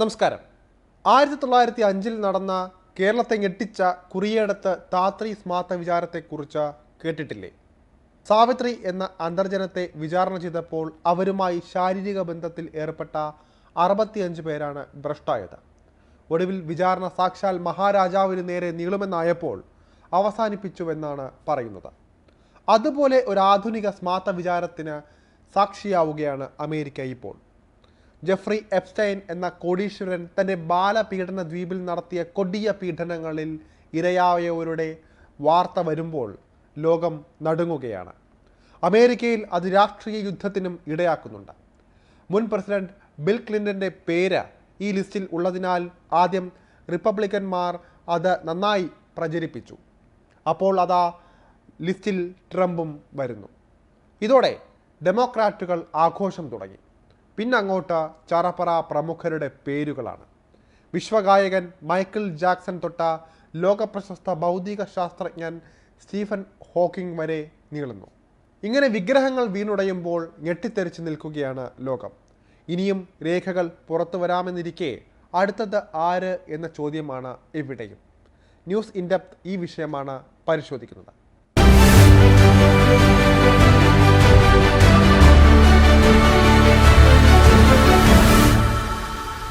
നമസ്കാരം. ആയിരത്തി തൊള്ളായിരത്തി അഞ്ചിൽ നടന്ന കേരളത്തെ ഞെട്ടിച്ച കുറിയേടത്ത് താത്രി സ്മാർത്ത വിചാരത്തെക്കുറിച്ച് കേട്ടിട്ടില്ലേ? സാവിത്രി എന്ന അന്തർജനത്തെ വിചാരണ ചെയ്തപ്പോൾ അവരുമായി ശാരീരിക ബന്ധത്തിൽ ഏർപ്പെട്ട അറുപത്തിയഞ്ച് പേരാണ് ഭ്രഷ്ടായത്. ഒടുവിൽ വിചാരണ സാക്ഷാൽ മഹാരാജാവിന് നേരെ നീളുമെന്നായപ്പോൾ അവസാനിപ്പിച്ചുവെന്നാണ് പറയുന്നത്. അതുപോലെ ഒരു ആധുനിക സ്മാർത്ത വിചാരത്തിന് സാക്ഷിയാവുകയാണ് അമേരിക്ക ഇപ്പോൾ. ജെഫ്രി എപ്സ്റ്റൈൻ എന്ന കോടീശ്വരൻ തന്റെ ബാലപീഡന ദ്വീപിൽ നടത്തിയ കൊടിയ പീഡനങ്ങളിൽ ഇരയായവരുടെ വാർത്ത വരുമ്പോൾ ലോകം നടുങ്ങുകയാണ്. അമേരിക്കയിൽ അത് രാഷ്ട്രീയ യുദ്ധത്തിനും ഇടയാക്കുന്നുണ്ട്. മുൻ പ്രസിഡന്റ് ബിൽ ക്ലിന്റന്റെ പേര് ഈ ലിസ്റ്റിൽ ഉള്ളതിനാൽ ആദ്യം റിപ്പബ്ലിക്കന്മാർ അത് നന്നായി പ്രചരിപ്പിച്ചു. അപ്പോൾ അതാ ലിസ്റ്റിൽ ട്രംപും വരുന്നു. ഇതോടെ ഡെമോക്രാറ്റുകൾ ആഘോഷം തുടങ്ങി. പിന്നങ്ങോട്ട് ചറപ്പറ പ്രമുഖരുടെ പേരുകളാണ്. വിശ്വഗായകൻ മൈക്കിൾ ജാക്സൺ തൊട്ട ലോകപ്രശസ്ത ഭൗതിക ശാസ്ത്രജ്ഞൻ സ്റ്റീഫൻ ഹോക്കിംഗ് വരെ നീളുന്നു. ഇങ്ങനെ വിഗ്രഹങ്ങൾ വീണുടയുമ്പോൾ ഞെട്ടിത്തെറിച്ച് നിൽക്കുകയാണ് ലോകം. ഇനിയും രേഖകൾ പുറത്തു വരാമെന്നിരിക്കെ അടുത്തത് ആര് എന്ന ചോദ്യമാണ് ഇവിടെയും. ന്യൂസ് ഇൻഡെപ്ത് ഈ വിഷയമാണ് പരിശോധിക്കുന്നത്.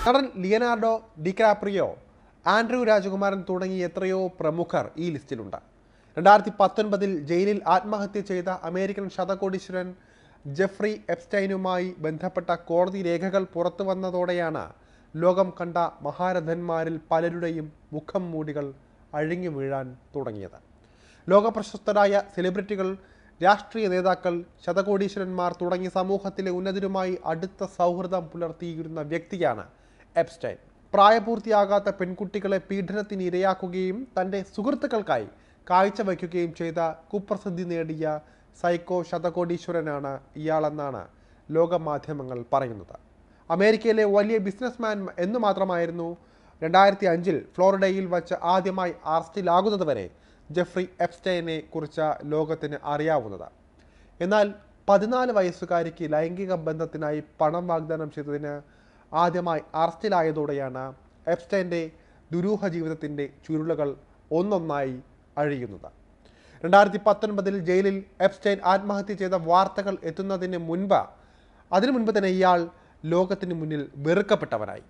നടൻ ലിയനാർഡോ ഡിക്രാപ്രിയോ ആൻഡ്രൂ രാജകുമാരൻ തുടങ്ങി എത്രയോ പ്രമുഖർ ഈ ലിസ്റ്റിലുണ്ട്. രണ്ടായിരത്തി പത്തൊൻപതിൽ ജയിലിൽ ആത്മഹത്യ ചെയ്ത അമേരിക്കൻ ശതകോടീശ്വരൻ ജെഫ്രി എപ്സ്റ്റൈനുമായി ബന്ധപ്പെട്ട കോടതി രേഖകൾ പുറത്തു വന്നതോടെയാണ് ലോകം കണ്ട മഹാരഥന്മാരിൽ പലരുടെയും മുഖം മൂടികൾ അഴിഞ്ഞു വീഴാൻ തുടങ്ങിയത്. ലോകപ്രശസ്തരായ സെലിബ്രിറ്റികൾ രാഷ്ട്രീയ നേതാക്കൾ ശതകോടീശ്വരന്മാർ തുടങ്ങി സമൂഹത്തിലെ ഉന്നതരുമായി അടുത്ത സൗഹൃദം പുലർത്തിയിരുന്ന വ്യക്തിയാണ് എപ്സ്റ്റൈൻ പ്രായപൂർത്തിയാകാത്ത പെൺകുട്ടികളെ പീഡനത്തിന് ഇരയാക്കുകയും തന്റെ സുഹൃത്തുക്കൾക്കായി കാഴ്ചവയ്ക്കുകയും ചെയ്ത കുപ്രസിദ്ധി നേടിയ സൈക്കോ ശതകോടീശ്വരനാണ് ഇയാളെന്നാണ് ലോകമാധ്യമങ്ങൾ പറയുന്നത്. അമേരിക്കയിലെ വലിയ ബിസിനസ്മാൻ എന്നു മാത്രമായിരുന്നു രണ്ടായിരത്തി അഞ്ചിൽ ഫ്ലോറിഡയിൽ വച്ച് ആദ്യമായി അറസ്റ്റിലാകുന്നതുവരെ ജെഫ്രി എപ്സ്റ്റൈനെ കുറിച്ച് ലോകത്തിന് അറിയാവുന്നത്. എന്നാൽ പതിനാല് വയസ്സുകാരിക്ക് ലൈംഗിക ബന്ധത്തിനായി പണം വാഗ്ദാനം ചെയ്തതിന് ആദ്യമായി അറസ്റ്റിലായതോടെയാണ് എപ്സ്റ്റൈന്റെ ദുരൂഹ ജീവിതത്തിന്റെ ചുരുളുകൾ ഒന്നൊന്നായി അഴിയുന്നത്. രണ്ടായിരത്തി പത്തൊൻപതിൽ ജയിലിൽ എപ്സ്റ്റൈൻ ആത്മഹത്യ ചെയ്ത വാർത്തകൾ എത്തുന്നതിന് മുൻപ് അതിനു മുൻപ് തന്നെ ഇയാൾ ലോകത്തിന് മുന്നിൽ വെറുക്കപ്പെട്ടവനായി.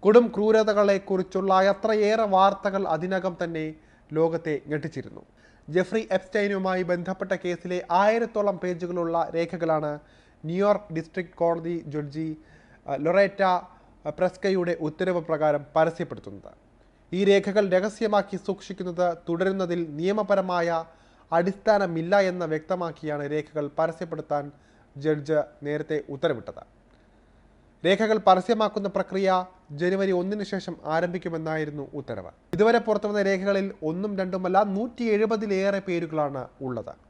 കൊടും ക്രൂരതകളെക്കുറിച്ചുള്ള എത്രയേറെ വാർത്തകൾ അതിനകം തന്നെ ലോകത്തെ ഞെട്ടിച്ചിരുന്നു. ജെഫ്രി എപ്സ്റ്റൈനുമായി ബന്ധപ്പെട്ട കേസിലെ ആയിരത്തോളം പേജുകളുള്ള രേഖകളാണ് ന്യൂയോർക്ക് ഡിസ്ട്രിക്ട് കോടതി ജഡ്ജി ലൊറേറ്റ പ്രസ്കയുടെ ഉത്തരവ് പ്രകാരം പരസ്യപ്പെടുത്തുന്നത്. ഈ രേഖകൾ രഹസ്യമാക്കി സൂക്ഷിക്കുന്നത് തുടരുന്നതിൽ നിയമപരമായ അടിസ്ഥാനമില്ല എന്ന് വ്യക്തമാക്കിയാണ് രേഖകൾ പരസ്യപ്പെടുത്താൻ ജഡ്ജ് നേരത്തെ ഉത്തരവിട്ടത്. രേഖകൾ പരസ്യമാക്കുന്ന പ്രക്രിയ ജനുവരി ഒന്നിന് ശേഷം ആരംഭിക്കുമെന്നായിരുന്നു ഉത്തരവ്. ഇതുവരെ പുറത്തുവന്ന രേഖകളിൽ ഒന്നും രണ്ടുമല്ല നൂറ്റി എഴുപതിലേറെ പേരുകളാണ് ഉള്ളത്.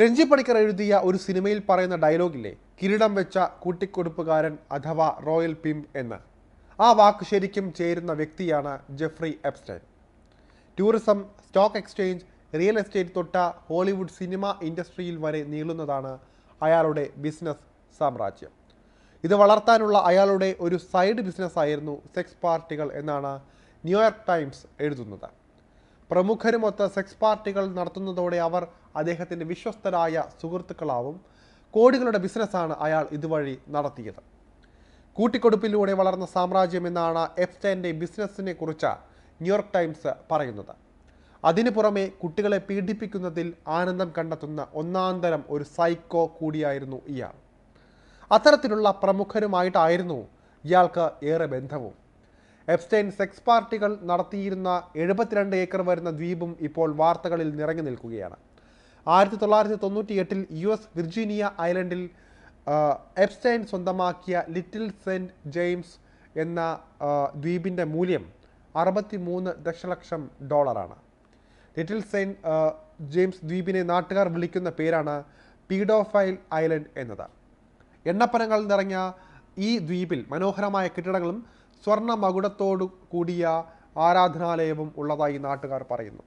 രഞ്ജി പണിക്കർ എഴുതിയ ഒരു സിനിമയിൽ പറയുന്ന ഡയലോഗില്ലേ? കിരീടം വെച്ച കൂട്ടിക്കൊടുപ്പുകാരൻ അഥവാ റോയൽ പിം എന്ന്. ആ വാക്ക് ശരിക്കും ചേരുന്ന വ്യക്തിയാണ് Jeffrey Epstein tourism stock exchange real estate തൊട്ട ഹോളിവുഡ് സിനിമ ഇൻഡസ്ട്രിയിൽ വരെ നീളുന്നതാണ് അയാളുടെ ബിസിനസ് സാമ്രാജ്യം. ഇത് വളർത്താനുള്ള അയാളുടെ ഒരു സൈഡ് ബിസിനസ് ആയിരുന്നു സെക്സ് പാർട്ടികൾ എന്നാണ് ന്യൂയോർക്ക് ടൈംസ് എഴുതുന്നത്. പ്രമുഖരുമൊത്ത് സെക്സ് പാർട്ടികൾ നടത്തുന്നതോടെ അവർ അദ്ദേഹത്തിന്റെ വിശ്വസ്തരായ സുഹൃത്തുക്കളാവും. കോടികളുടെ ബിസിനസ്സാണ് അയാൾ ഇതുവഴി നടത്തിയത്. കൂട്ടിക്കൊടുപ്പിലൂടെ വളർന്ന സാമ്രാജ്യം എന്നാണ് എഫ്സ്റ്റൈന്റെ ബിസിനസ്സിനെ കുറിച്ച് ന്യൂയോർക്ക് ടൈംസ് പറയുന്നത്. അതിനു പുറമെ കുട്ടികളെ പീഡിപ്പിക്കുന്നതിൽ ആനന്ദം കണ്ടെത്തുന്ന ഒന്നാന്തരം ഒരു സൈക്കോ കൂടിയായിരുന്നു ഇയാൾ. അത്തരത്തിലുള്ള പ്രമുഖരുമായിട്ടായിരുന്നു ഇയാൾക്ക് ഏറെ ബന്ധവും. എപ്സ്റ്റൈൻ സെക്സ് പാർട്ടികൾ നടത്തിയിരുന്ന എഴുപത്തിരണ്ട് ഏക്കർ വരുന്ന ദ്വീപും ഇപ്പോൾ വാർത്തകളിൽ നിറഞ്ഞു നിൽക്കുകയാണ്. ആയിരത്തി തൊള്ളായിരത്തി തൊണ്ണൂറ്റി എട്ടിൽ യു എസ് വിർജീനിയ ഐലൻഡിൽ എപ്സ്റ്റൈൻ സ്വന്തമാക്കിയ ലിറ്റിൽ സെന്റ് ജെയിംസ് എന്ന ദ്വീപിന്റെ മൂല്യം അറുപത്തി മൂന്ന് ദശലക്ഷം ഡോളറാണ്. ലിറ്റിൽ സെന്റ് ജെയിംസ് ദ്വീപിനെ നാട്ടുകാർ വിളിക്കുന്ന പേരാണ് പീഡോഫൈൽ ഐലൻഡ് എന്നത്. എണ്ണപ്പനങ്ങൾ നിറഞ്ഞ ഈ ദ്വീപിൽ മനോഹരമായ കെട്ടിടങ്ങളും സ്വർണ മകുടത്തോടു കൂടിയ ആരാധനാലയവും ഉള്ളതായി നാട്ടുകാർ പറയുന്നു.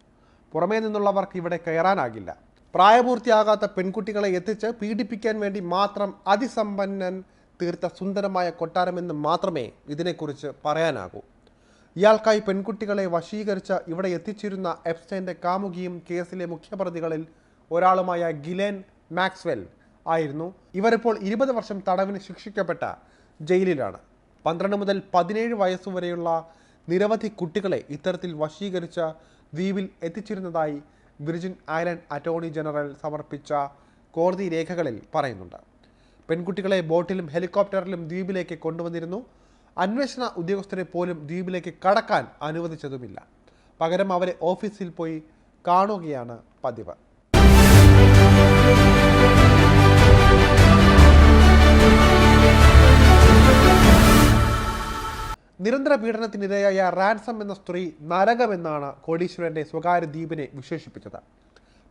പുറമേ നിന്നുള്ളവർക്ക് ഇവിടെ കയറാനാകില്ല. പ്രായപൂർത്തിയാകാത്ത പെൺകുട്ടികളെ എത്തിച്ച് പീഡിപ്പിക്കാൻ വേണ്ടി മാത്രം അതിസമ്പന്നൻ തീർത്ത സുന്ദരമായ കൊട്ടാരമെന്ന് മാത്രമേ ഇതിനെക്കുറിച്ച് പറയാനാകൂ. ഇയാൾക്കായി പെൺകുട്ടികളെ വശീകരിച്ച് ഇവിടെ എത്തിച്ചിരുന്ന എപ്സ്റ്റൈന്റെ കാമുകിയും കേസിലെ മുഖ്യപ്രതികളിൽ ഒരാളുമായ ഗിലേൻ മാക്സ്വെൽ ആയിരുന്നു. ഇവരിപ്പോൾ ഇരുപത് വർഷം തടവിന് ശിക്ഷിക്കപ്പെട്ട ജയിലിലാണ്. പന്ത്രണ്ട് മുതൽ പതിനേഴ് വയസ്സുവരെയുള്ള നിരവധി കുട്ടികളെ ഇത്തരത്തിൽ വശീകരിച്ച ദ്വീപിൽ എത്തിച്ചിരുന്നതായി വിർജിൻ ഐലൻഡ് അറ്റോർണി ജനറൽ സമർപ്പിച്ച കോടതി രേഖകളിൽ പറയുന്നുണ്ട്. പെൺകുട്ടികളെ ബോട്ടിലും ഹെലികോപ്റ്ററിലും ദ്വീപിലേക്ക് കൊണ്ടുവന്നിരുന്നു. അന്വേഷണ ഉദ്യോഗസ്ഥരെ പോലും ദ്വീപിലേക്ക് കടക്കാൻ അനുവദിച്ചതുമില്ല. പകരം അവരെ ഓഫീസിൽ പോയി കാണുകയാണ് പതിവ്. നിരന്തര പീഡനത്തിനിരയായ റാൻസം എന്ന സ്ത്രീ നരകമെന്നാണ് കോടീശ്വരന്റെ സ്വകാര്യ ദ്വീപിനെ വിശേഷിപ്പിച്ചത്.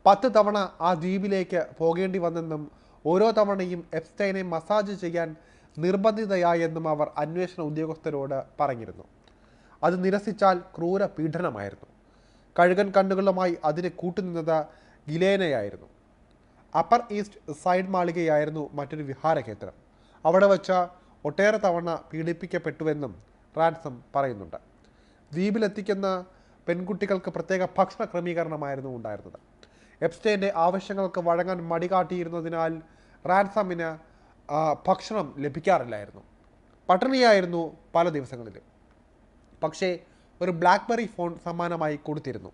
പത്ത് തവണ ആ ദ്വീപിലേക്ക് പോകേണ്ടി വന്നെന്നും ഓരോ തവണയും എപ്സ്റ്റൈനെ മസാജ് ചെയ്യാൻ നിർബന്ധിതയായെന്നും അവർ അന്വേഷണ ഉദ്യോഗസ്ഥരോട് പറഞ്ഞിരുന്നു. അത് നിരസിച്ചാൽ ക്രൂര പീഡനമായിരുന്നു. കഴുകൻ കണ്ണുകളുമായി അതിനെ കൂട്ടുനിന്നത് ഗിലേനയായിരുന്നു. അപ്പർ ഈസ്റ്റ് സൈഡ് മാളികയായിരുന്നു മറ്റൊരു വിഹാര കേന്ദ്രം അവിടെ വച്ച ഒട്ടേറെ തവണ പീഡിപ്പിക്കപ്പെട്ടുവെന്നും റാൻസം പറയുന്നുണ്ട്. ദ്വീപിലെത്തിക്കുന്ന പെൺകുട്ടികൾക്ക് പ്രത്യേക ഭക്ഷണ ക്രമീകരണമായിരുന്നു ഉണ്ടായിരുന്നത്. എപ്സ്റ്റൈന്റെ ആവശ്യങ്ങൾക്ക് വഴങ്ങാൻ മടി കാട്ടിയിരുന്നതിനാൽ റാൻസമിന് ഭക്ഷണം ലഭിക്കാറില്ലായിരുന്നു. പട്ടിണിയായിരുന്നു പല ദിവസങ്ങളിലും. പക്ഷേ ഒരു ബ്ലാക്ക്ബെറി ഫോൺ സമ്മാനമായി കൊടുത്തിരുന്നു.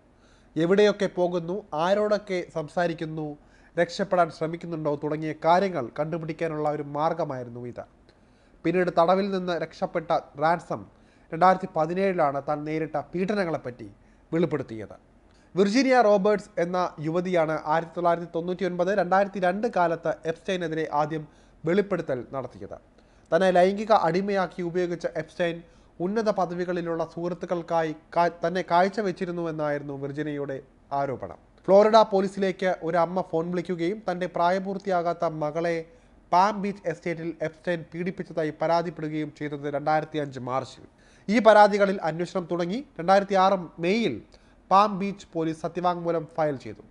എവിടെയൊക്കെ പോകുന്നു ആരോടൊക്കെ സംസാരിക്കുന്നു രക്ഷപ്പെടാൻ ശ്രമിക്കുന്നുണ്ടോ തുടങ്ങിയ കാര്യങ്ങൾ കണ്ടുപിടിക്കാനുള്ള ഒരു മാർഗമായിരുന്നു ഇത്. പിന്നീട് തടവിൽ നിന്ന് രക്ഷപ്പെട്ട റാൻസം രണ്ടായിരത്തി പതിനേഴിലാണ് താൻ നേരിട്ട പീഡനങ്ങളെപ്പറ്റി വെളിപ്പെടുത്തിയത്. വിർജീനിയ റോബർട്സ് എന്ന യുവതിയാണ് ആയിരത്തി തൊള്ളായിരത്തി തൊണ്ണൂറ്റി ഒൻപത് രണ്ടായിരത്തി രണ്ട് കാലത്ത് എപ്സ്റ്റൈനെതിരെ ആദ്യം വെളിപ്പെടുത്തൽ നടത്തിയത്. തന്നെ ലൈംഗിക അടിമയാക്കി ഉപയോഗിച്ച എപ്സ്റ്റൈൻ ഉന്നത പദവികളിലുള്ള സുഹൃത്തുക്കൾക്കായി തന്നെ കാഴ്ചവെച്ചിരുന്നുവെന്നായിരുന്നു വിർജിനിയയുടെ ആരോപണം. ഫ്ലോറിഡ പോലീസിലേക്ക് ഒരു അമ്മ ഫോൺ വിളിക്കുകയും തന്റെ പ്രായപൂർത്തിയാകാത്ത മകളെ പാം ബീച്ച് എസ്റ്റേറ്റിൽ എപ്സ്റ്റൈൻ പീഡിപ്പിച്ചതായി പരാതിപ്പെടുകയും ചെയ്തത് രണ്ടായിരത്തി അഞ്ച് മാർച്ചിൽ. ഈ പരാതികളിൽ അന്വേഷണം തുടങ്ങി രണ്ടായിരത്തി ആറ് മെയ്യിൽ പാം ബീച്ച് പോലീസ് സത്യവാങ്മൂലം ഫയൽ ചെയ്തു.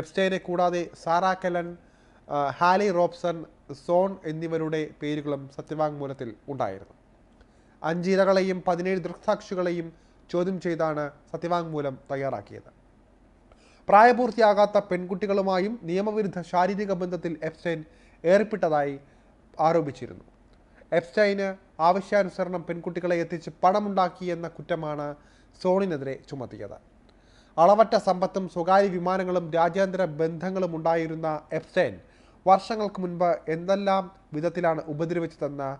എപ്സ്റ്റൈനെ കൂടാതെ സാറാ കെലൻ ഹാലി റോബ്സൺ സോൺ എന്നിവരുടെ പേരുകളും സത്യവാങ്മൂലത്തിൽ ഉണ്ടായിരുന്നു. അഞ്ചിരകളെയും പതിനേഴ് ദൃക്സാക്ഷികളെയും ചോദ്യം ചെയ്താണ് സത്യവാങ്മൂലം തയ്യാറാക്കിയത്. പ്രായപൂർത്തിയാകാത്ത പെൺകുട്ടികളുമായും നിയമവിരുദ്ധ ശാരീരിക ബന്ധത്തിൽ എപ്സ്റ്റൈൻ ഏർപ്പെട്ടതായി ആരോപിച്ചിരുന്നു. എപ്സ്റ്റൈന് ആവശ്യാനുസരണം പെൺകുട്ടികളെ എത്തിച്ച് പണമുണ്ടാക്കി എന്ന കുറ്റമാണ് സോണിനെതിരെ ചുമത്തിയത്. അളവറ്റ സമ്പത്തും സ്വകാര്യ വിമാനങ്ങളും രാജ്യാന്തര ബന്ധങ്ങളും ഉണ്ടായിരുന്ന എപ്സ്റ്റൈൻ വർഷങ്ങൾക്ക് മുൻപ് എന്തെല്ലാം വിധത്തിലാണ് ഉപദ്രവിച്ചതെന്ന്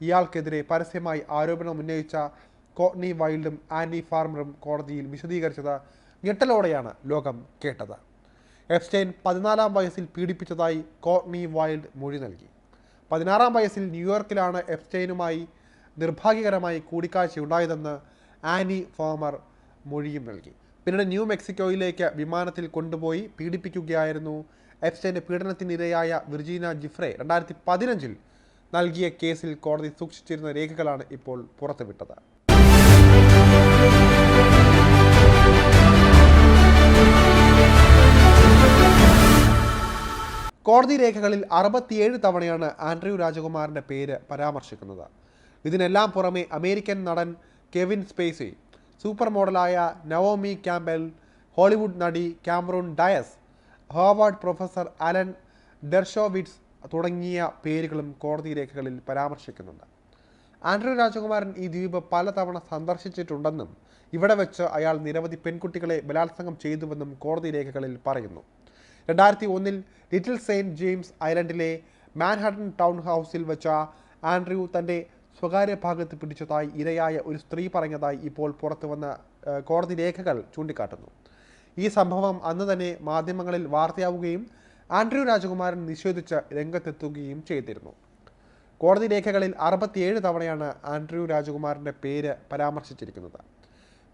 ഇയാൾക്കെതിരെ പരസ്യമായി ആരോപണം ഉന്നയിച്ച കോട്നി വൈൽഡും ആനി ഫാർമറും കോടതിയിൽ വിശദീകരിച്ചത് ഞെട്ടലോടെയാണ് ലോകം കേട്ടത്. എപ്സ്റ്റൈൻ പതിനാലാം വയസ്സിൽ പീഡിപ്പിച്ചതായി കോട്നി വൈൽഡ് മൊഴി നൽകി. പതിനാറാം വയസ്സിൽ ന്യൂയോർക്കിലാണ് എപ്സ്റ്റൈനുമായി നിർഭാഗ്യകരമായി കൂടിക്കാഴ്ചയുണ്ടായതെന്ന് ആനി ഫോമർ മൊഴിയും നൽകി. പിന്നീട് ന്യൂ മെക്സിക്കോയിലേക്ക് വിമാനത്തിൽ കൊണ്ടുപോയി പീഡിപ്പിക്കുകയായിരുന്നു എപ്സ്റ്റൈന്റെ പീഡനത്തിനിരയായ വിർജീന ജിഫ്രെ. രണ്ടായിരത്തി പതിനഞ്ചിൽ നൽകിയ കേസിൽ കോടതി സൂക്ഷിച്ചിരുന്ന രേഖകളാണ് ഇപ്പോൾ പുറത്തുവിട്ടത്. കോടതി രേഖകളിൽ അറുപത്തിയേഴ് തവണയാണ് ആൻഡ്രിയു രാജകുമാറിന്റെ പേര് പരാമർശിക്കുന്നത്. ഇതിനെല്ലാം പുറമെ അമേരിക്കൻ നടൻ കെവിൻ സ്പേസി സൂപ്പർ മോഡലായ നവോമി ക്യാമ്പൽ ഹോളിവുഡ് നടി Cameron Diaz Harvard professor Alan Dershowitz തുടങ്ങിയ പേരുകളും കോടതി രേഖകളിൽ പരാമർശിക്കുന്നുണ്ട്. ആൻഡ്രൂ രാജകുമാരൻ ഈ ദ്വീപ് പലതവണ സന്ദർശിച്ചിട്ടുണ്ടെന്നും ഇവിടെ വെച്ച് അയാൾ നിരവധി പെൺകുട്ടികളെ ബലാത്സംഗം ചെയ്തുവെന്നും കോടതി രേഖകളിൽ പറയുന്നു. രണ്ടായിരത്തി ഒന്നിൽ ലിറ്റിൽ സെയിന്റ് ജെയിംസ് ഐലൻഡിലെ മാൻഹാട്ടൻ ടൗൺ ഹൗസിൽ വെച്ച ആൻഡ്രൂ തന്റെ സ്വകാര്യ ഭാഗത്ത് പിടിച്ചതായി ഇരയായ ഒരു സ്ത്രീ പറഞ്ഞതായി ഇപ്പോൾ പുറത്തു വന്ന കോടതി രേഖകൾ ചൂണ്ടിക്കാട്ടുന്നു. ഈ സംഭവം അന്ന് തന്നെ മാധ്യമങ്ങളിൽ വാർത്തയാവുകയും ആൻഡ്രൂ രാജകുമാരൻ നിഷേധിച്ച് രംഗത്തെത്തുകയും ചെയ്തിരുന്നു. കോടതി രേഖകളിൽ അറുപത്തിയേഴ് തവണയാണ് ആൻഡ്രൂ രാജകുമാരന്റെ പേര് പരാമർശിച്ചിരിക്കുന്നത്.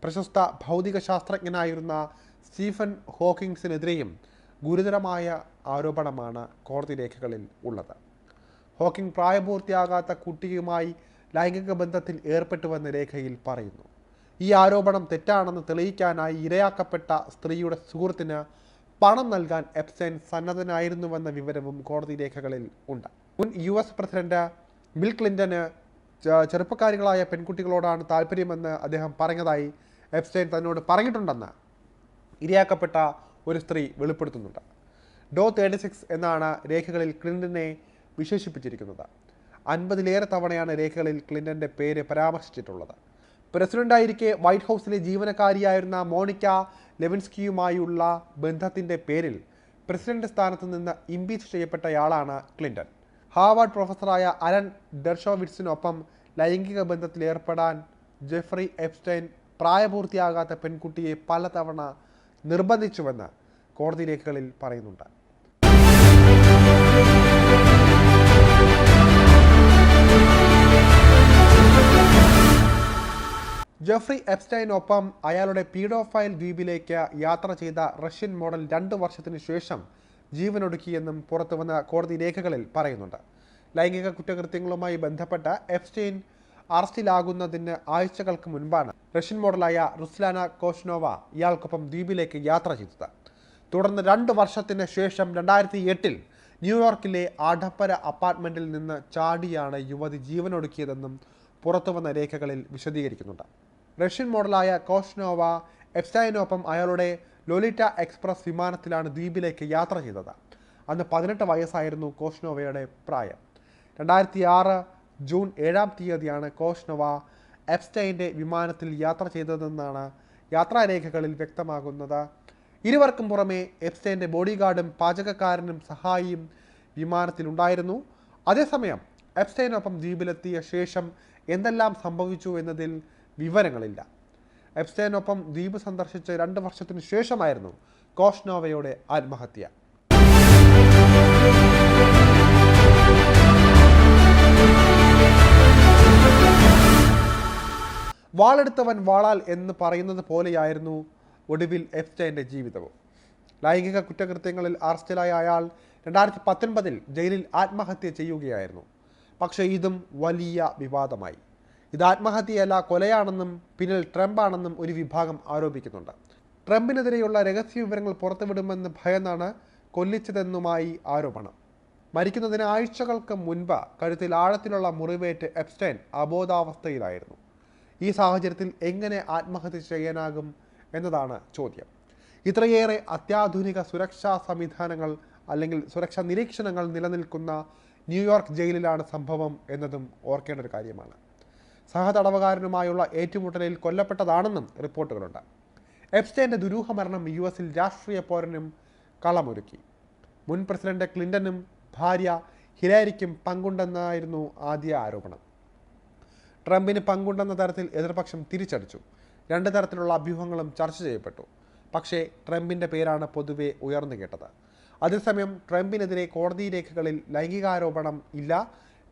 പ്രശസ്ത ഭൗതിക ശാസ്ത്രജ്ഞനായിരുന്ന സ്റ്റീഫൻ ഹോക്കിങ്സിനെതിരെയും ഗുരുതരമായ ആരോപണമാണ് കോടതി രേഖകളിൽ ഉള്ളത്. ഹോക്കിംഗ് പ്രായപൂർത്തിയാകാത്ത കുട്ടിയുമായി ലൈംഗിക ബന്ധത്തിൽ ഏർപ്പെട്ടുവെന്ന് രേഖയിൽ പറയുന്നു. ഈ ആരോപണം തെറ്റാണെന്ന് തെളിയിക്കാനായി ഇരയാക്കപ്പെട്ട സ്ത്രീയുടെ സുഹൃത്തിന് പണം നൽകാൻ എപ്സൈൻ സന്നദ്ധനായിരുന്നുവെന്ന വിവരവും കോടതി രേഖകളിൽ ഉണ്ട്. മുൻ യു എസ് പ്രസിഡന്റ് ബിൽ ക്ലിന്റന് ചെറുപ്പക്കാരികളായ പെൺകുട്ടികളോടാണ് താല്പര്യമെന്ന് അദ്ദേഹം പറഞ്ഞതായി എപ്സ്റ്റൈൻ തന്നോട് പറഞ്ഞിട്ടുണ്ടെന്ന് ഇരയാക്കപ്പെട്ട ഒരു സ്ത്രീ വെളിപ്പെടുത്തുന്നുണ്ട്. ഡോ തേർട്ടി സിക്സ് എന്നാണ് രേഖകളിൽ ക്ലിന്റനെ വിശേഷിപ്പിച്ചിരിക്കുന്നത്. അൻപതിലേറെ തവണയാണ് രേഖകളിൽ ക്ലിന്റന്റെ പേര് പരാമർശിച്ചിട്ടുള്ളത്. പ്രസിഡന്റായിരിക്കെ വൈറ്റ് ഹൗസിലെ ജീവനക്കാരിയായിരുന്ന മോണിക്ക ലെവിൻസ്കിയുമായുള്ള ബന്ധത്തിന്റെ പേരിൽ പ്രസിഡന്റ് സ്ഥാനത്ത് നിന്ന് ഇംപീച്ച് ചെയ്യപ്പെട്ടയാളാണ് ക്ലിന്റൺ. ഹാർവാർഡ് പ്രൊഫസറായ അലൻ ഡെർഷോവിറ്റ്സിനൊപ്പം ലൈംഗിക ബന്ധത്തിൽ ഏർപ്പെടാൻ ജെഫ്രി എപ്സ്റ്റൈൻ പ്രായപൂർത്തിയാകാത്ത പെൺകുട്ടിയെ പലതവണ നിർബന്ധിച്ചുവെന്ന് കോടതി രേഖകളിൽ പറയുന്നുണ്ട്. ജെഫ്രി എപ്സ്റ്റൈനൊപ്പം അയാളുടെ പീഡോഫൈൽ ദ്വീപിലേക്ക് യാത്ര ചെയ്ത റഷ്യൻ മോഡൽ രണ്ട് വർഷത്തിനു ശേഷം ജീവനൊടുക്കിയെന്നും പുറത്തുവന്ന കോടതി രേഖകളിൽ പറയുന്നുണ്ട്. ലൈംഗിക കുറ്റകൃത്യങ്ങളുമായി ബന്ധപ്പെട്ട എപ്സ്റ്റൈൻ അറസ്റ്റിലാകുന്നതിന് ആഴ്ചകൾക്ക് മുൻപാണ് റഷ്യൻ മോഡലായ റുസ്ലാന കോഷ്നോവ ഇയാൾക്കൊപ്പം ദ്വീപിലേക്ക് യാത്ര ചെയ്തത്. തുടർന്ന് രണ്ട് വർഷത്തിന് ശേഷം രണ്ടായിരത്തി എട്ടിൽ ന്യൂയോർക്കിലെ ആഡംബര അപ്പാർട്ട്മെന്റിൽ നിന്ന് ചാടിയാണ് യുവതി ജീവനൊടുക്കിയതെന്നും പുറത്തുവന്ന രേഖകളിൽ വിശദീകരിക്കുന്നുണ്ട്. റഷ്യൻ മോഡലായ കോഷ്നോവ എഫ്സൈനൊപ്പം അയാളുടെ ലോലിറ്റ എക്സ്പ്രസ് വിമാനത്തിലാണ് ദ്വീപിലേക്ക് യാത്ര ചെയ്തത്. അന്ന് പതിനെട്ട് വയസ്സായിരുന്നു കോഷ്നോവയുടെ പ്രായം. രണ്ടായിരത്തി ആറ് ജൂൺ ഏഴാം തീയതിയാണ് കോഷ്നവ എപ്സ്റ്റൈന്റെ വിമാനത്തിൽ യാത്ര ചെയ്തതെന്നാണ് യാത്രാരേഖകളിൽ വ്യക്തമാകുന്നത്. ഇരുവർക്കും പുറമെ എപ്സ്റ്റൈന്റെ ബോഡിഗാർഡും പാചകക്കാരനും സഹായിയും വിമാനത്തിലുണ്ടായിരുന്നു അതേസമയം എപ്സ്റ്റൈനൊപ്പം ദ്വീപിലെത്തിയ ശേഷം എന്തെല്ലാം സംഭവിച്ചു എന്നതിൽ വിവരങ്ങളില്ല. എപ്സ്റ്റൈനൊപ്പം ദ്വീപ് സന്ദർശിച്ച രണ്ട് വർഷത്തിനു ശേഷമായിരുന്നു കോഷ്നോവയുടെ ആത്മഹത്യ. വാളെടുത്തവൻ വാളാൽ എന്ന് പറയുന്നത് പോലെയായിരുന്നു ഒടുവിൽ എഫ്സ്റ്റൈന്റെ ജീവിതവും. ലൈംഗിക കുറ്റകൃത്യങ്ങളിൽ അറസ്റ്റിലായ അയാൾ രണ്ടായിരത്തി പത്തൊൻപതിൽ ജയിലിൽ ആത്മഹത്യ ചെയ്യുകയായിരുന്നു. പക്ഷേ ഇതും വലിയ വിവാദമായി. ഇത് ആത്മഹത്യയല്ല കൊലയാണെന്നും പിന്നിൽ ട്രംപാണെന്നും ഒരു വിഭാഗം ആരോപിക്കുന്നുണ്ട്. ട്രംപിനെതിരെയുള്ള രഹസ്യ വിവരങ്ങൾ പുറത്തുവിടുമെന്ന് ഭയന്നാണ് കൊല്ലിച്ചതെന്നുമായി ആരോപണം. മരിക്കുന്നതിന് ആഴ്ചകൾക്ക് മുൻപ് കഴുത്തിൽ ആഴത്തിലുള്ള മുറിവേറ്റ് എപ്സ്റ്റൈൻ അബോധാവസ്ഥയിലായിരുന്നു. ഈ സാഹചര്യത്തിൽ എങ്ങനെ ആത്മഹത്യ ചെയ്യാനാകും എന്നതാണ് ചോദ്യം. ഇത്രയേറെ അത്യാധുനിക സുരക്ഷാ സംവിധാനങ്ങൾ അല്ലെങ്കിൽ സുരക്ഷാ നിരീക്ഷണങ്ങൾ നിലനിൽക്കുന്ന ന്യൂയോർക്ക് ജയിലിലാണ് സംഭവം എന്നതും ഓർക്കേണ്ട ഒരു കാര്യമാണ്. സഹതടവുകാരനുമായുള്ള ഏറ്റുമുട്ടലിൽ കൊല്ലപ്പെട്ടതാണെന്നും റിപ്പോർട്ടുകളുണ്ട്. എപ്സ്റ്റൈന്റെ ദുരൂഹമരണം യു എസിൽ രാഷ്ട്രീയ പോരനും കളമൊരുക്കി. മുൻ പ്രസിഡന്റ് ക്ലിന്റനും ഭാര്യ ഹിലാരിക്കും പങ്കുണ്ടെന്നായിരുന്നു ആദ്യ ആരോപണം. ട്രംപിന് പങ്കുണ്ടെന്ന തരത്തിൽ എതിർപക്ഷം തിരിച്ചടിച്ചു. രണ്ട് തരത്തിലുള്ള അഭ്യൂഹങ്ങളും ചർച്ച ചെയ്യപ്പെട്ടു. പക്ഷേ ട്രംപിന്റെ പേരാണ് പൊതുവെ ഉയർന്നു കേട്ടത്. അതേസമയം ട്രംപിനെതിരെ കോടതി രേഖകളിൽ ലൈംഗികാരോപണം ഇല്ല.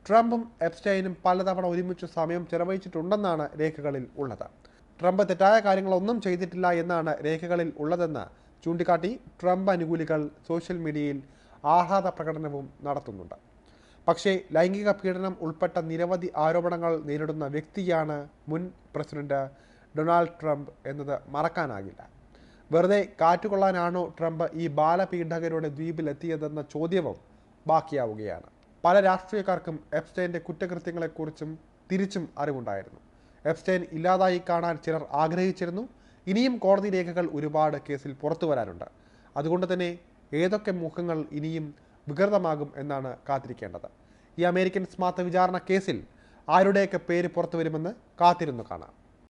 ട്രംപും എപ്സ്റ്റൈനും പലതവണ ഒരുമിച്ച് സമയം ചെലവഴിച്ചിട്ടുണ്ടെന്നാണ് രേഖകളിൽ ഉള്ളത്. ട്രംപ് തെറ്റായ കാര്യങ്ങളൊന്നും ചെയ്തിട്ടില്ല എന്നാണ് രേഖകളിൽ ഉള്ളതെന്ന് ചൂണ്ടിക്കാട്ടി ട്രംപ് അനുകൂലികൾ സോഷ്യൽ മീഡിയയിൽ ആഹ്ലാദ പ്രകടനവും നടത്തുന്നുണ്ട്. പക്ഷേ ലൈംഗിക പീഡനം ഉൾപ്പെട്ട നിരവധി ആരോപണങ്ങൾ നേരിടുന്ന വ്യക്തിയാണ് മുൻ പ്രസിഡന്റ് ഡൊണാൾഡ് ട്രംപ് എന്നത് മറക്കാനാകില്ല. വെറുതെ കാറ്റുകൊള്ളാനാണോ ട്രംപ് ഈ ബാലപീഡകരുടെ ദ്വീപിലെത്തിയതെന്ന ചോദ്യവും ബാക്കിയാവുകയാണ്. പല രാഷ്ട്രീയക്കാർക്കും എപ്സ്റ്റൈന്റെ കുറ്റകൃത്യങ്ങളെക്കുറിച്ചും തിരിച്ചും അറിവുണ്ടായിരുന്നു. എപ്സ്റ്റൈൻ ഇല്ലാതായി കാണാൻ ചിലർ ആഗ്രഹിച്ചിരുന്നു. ഇനിയും കോടതി രേഖകൾ ഒരുപാട് കേസിൽ പുറത്തു വരാനുണ്ട് അതുകൊണ്ട് തന്നെ ഏതൊക്കെ മുഖങ്ങൾ ഇനിയും വികൃതമാകും എന്നാണ് കാത്തിരിക്കേണ്ടത്. ഈ അമേരിക്കൻ സ്മാർട്ട് വിചാരണ കേസിൽ ആരുടെയൊക്കെ പേര് പുറത്തു വരുമെന്ന് കാത്തിരുന്നു കാണാം.